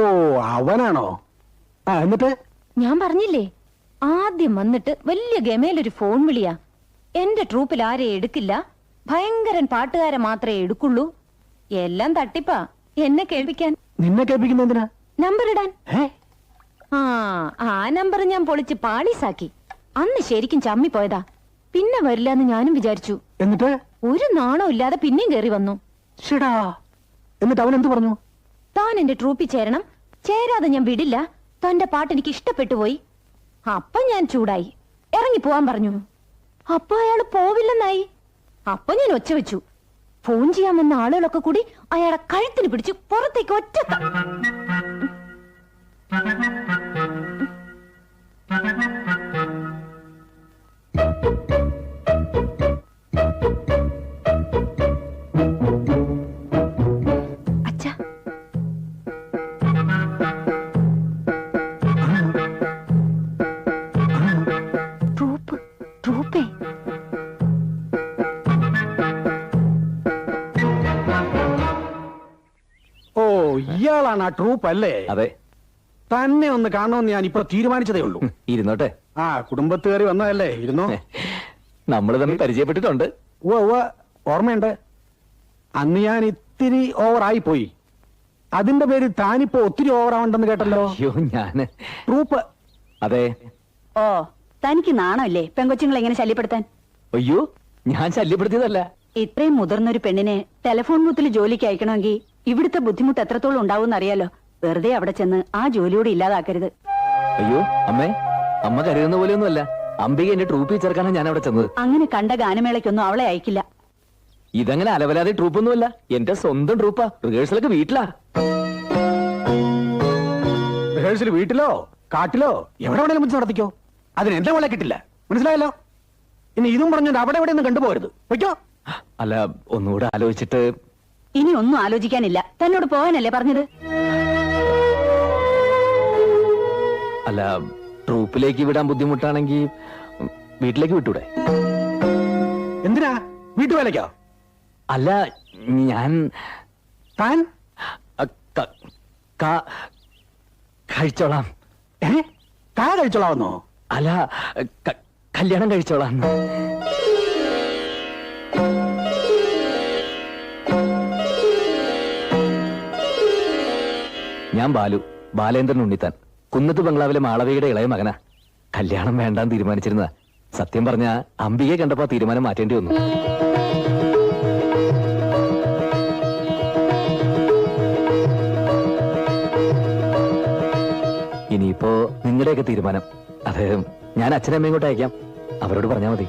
അങ്ങനെയാണോ ആ എന്നിട്ട്? ഞാൻ പറഞ്ഞില്ലേ? ആദ്യം വന്നിട്ട് വലിയ ഗമയിലൊരു ഫോൺ വിളിയാ. എന്റെ ട്രൂപ്പിൽ ആരെ എടുക്കില്ല. ഭയങ്കരൻ പാട്ടുകാരെ മാത്രമേ എടുക്കുള്ളൂ. എല്ലാം തട്ടിപ്പാ. എന്നെ കേൾപ്പിക്കാൻ. നിന്നെ കേൾപ്പിക്കുന്ന എന്തിനാ? നമ്പർ ഇടാൻ. ആ ആ നമ്പർ ഞാൻ പൊളിച്ച് പാളീസാക്കി. അന്ന് ശരിക്കും ചമ്മി പോയതാ പിന്നെ വരില്ല എന്ന് ഞാനും വിചാരിച്ചു. എന്നിട്ട്? ഒരു നാണോ ഇല്ലാതെ പിന്നെയും കേറി വന്നു. എന്നിട്ട് അവൻ എന്ത് പറഞ്ഞു? താൻ എന്റെ ട്രൂപ്പിൽ ചേരണം. ചേരാതെ ഞാൻ വിടില്ല. തന്റെ പാട്ട് എനിക്ക് ഇഷ്ടപ്പെട്ടു പോയി. അപ്പൊ ഞാൻ ചൂടായി. ഇറങ്ങി പോവാൻ പറഞ്ഞു. അപ്പൊ അയാൾ പോവില്ലെന്നായി. അപ്പൊ ഞാൻ ഒച്ച വെച്ചു. ഫോൺ ചെയ്യാൻ വന്ന ആളുകളൊക്കെ കൂടി അയാളെ കഴുത്തിന് പിടിച്ചു പുറത്തേക്ക് ഒറ്റ ഇയാളാണ് ആ ട്രൂപ്പ് അല്ലേ അതെ. തന്നെ ഒന്ന് കാണണമെന്ന് ഞാൻ ഇപ്പൊ തീരുമാനിച്ചതേ ഉള്ളൂ. ഇരുന്നോട്ടെ. ആ കുടുംബത്ത് കയറി വന്നതല്ലേ ഇരുന്നോ? നമ്മൾ തന്നെ പരിചയപ്പെട്ടിട്ടുണ്ട്. ഓ ഉവ്വ ഓർമ്മയുണ്ട്. അന്ന് ഞാൻ ഇത്തിരി ഓവറായി പോയി. അതിന്റെ പേര് താനിപ്പോ ഒത്തിരി ഓവറാവുണ്ടെന്ന് കേട്ടല്ലോ? അയ്യോ ഞാൻ. ട്രൂപ്പ്. അതെ. ഓ തനിക്ക് നാണമല്ലേ പെങ്കൊച്ചുങ്ങളെ എങ്ങനെ ശല്യപ്പെടുത്താൻ? അയ്യോ ഞാൻ ശല്യപ്പെടുത്തിയതല്ല. ഇത്രയും മുതിർന്നൊരു പെണ്ണിനെ ടെലിഫോൺ ബൂത്തിൽ ജോലിക്ക് അയക്കണമെങ്കിൽ ഇവിടുത്തെ ബുദ്ധിമുട്ട് എത്രത്തോളം ഉണ്ടാവും അറിയാലോ. വെറുതെ അവിടെ ചെന്ന് ആ ജോലിയോട് ഇല്ലാതാക്കരുത്. അയ്യോ അമ്മേ അമ്മ കരുതുന്ന പോലെയൊന്നുമല്ല. അംബിക എന്റെ ട്രൂപ്പിൽ ചേർക്കാനാണ് ഞാൻ അവിടെ ചെന്നത്. അങ്ങനെ കണ്ട ഗാനമേളയ്ക്കൊന്നും അവളെ അയക്കില്ല. ഇതങ്ങനെ അലവലാതെ ട്രൂപ്പൊന്നുമല്ല എന്റെ സ്വന്തം ട്രൂപ്പാ റിഹേഴ്സലൊക്കെ വീട്ടിലാ. റിഹേഴ്സൽ വീട്ടിലോ? കാട്ടിലോ? എവിടെ വേണേലും വെച്ച് നടത്തിക്കോ. അതിന് എന്റെ മോളെ കിട്ടില്ല. മനസ്സിലായല്ലോ? ഇനി ഇതും പറഞ്ഞോണ്ട് അവിടെ എവിടെ ഒന്നും കണ്ടുപോകരുത്. വയ്ക്കോ അല്ല ഒന്നുകൂടെ ആലോചിച്ചിട്ട് ഇനി ഒന്നും ആലോചിക്കാനില്ല. തന്നോട് പോകാനല്ലേ പറഞ്ഞത്? അല്ല ട്രൂപ്പിലേക്ക് വിടാൻ ബുദ്ധിമുട്ടാണെങ്കിൽ വീട്ടിലേക്ക് വിട്ടൂടെ? എന്തിനാ? വീട്ടുവേലയ്ക്കോ അല്ല ഞാൻ താൻ? കഴിച്ചോളാം. ഏ? കാ കഴിച്ചോളാവുന്നോ അല്ല കല്യാണം കഴിച്ചോളാം. ഞാൻ ബാലു. ബാലേന്ദ്രൻ ഉണ്ണിത്താൻ. കുന്നത്ത് ബംഗ്ലാവിലെ മാളവികയുടെ ഇളയ മകനാ. കല്യാണം വേണ്ടാന്ന് തീരുമാനിച്ചിരുന്ന സത്യം പറഞ്ഞ അംബികയെ കണ്ടപ്പോ തീരുമാനം മാറ്റേണ്ടി വന്നു. ഇനിയിപ്പോ നിങ്ങളുടെയൊക്കെ തീരുമാനം. അത് ഞാൻ അച്ഛനമ്മയും കൂടെ അയക്കാം അവരോട് പറഞ്ഞാൽ മതി.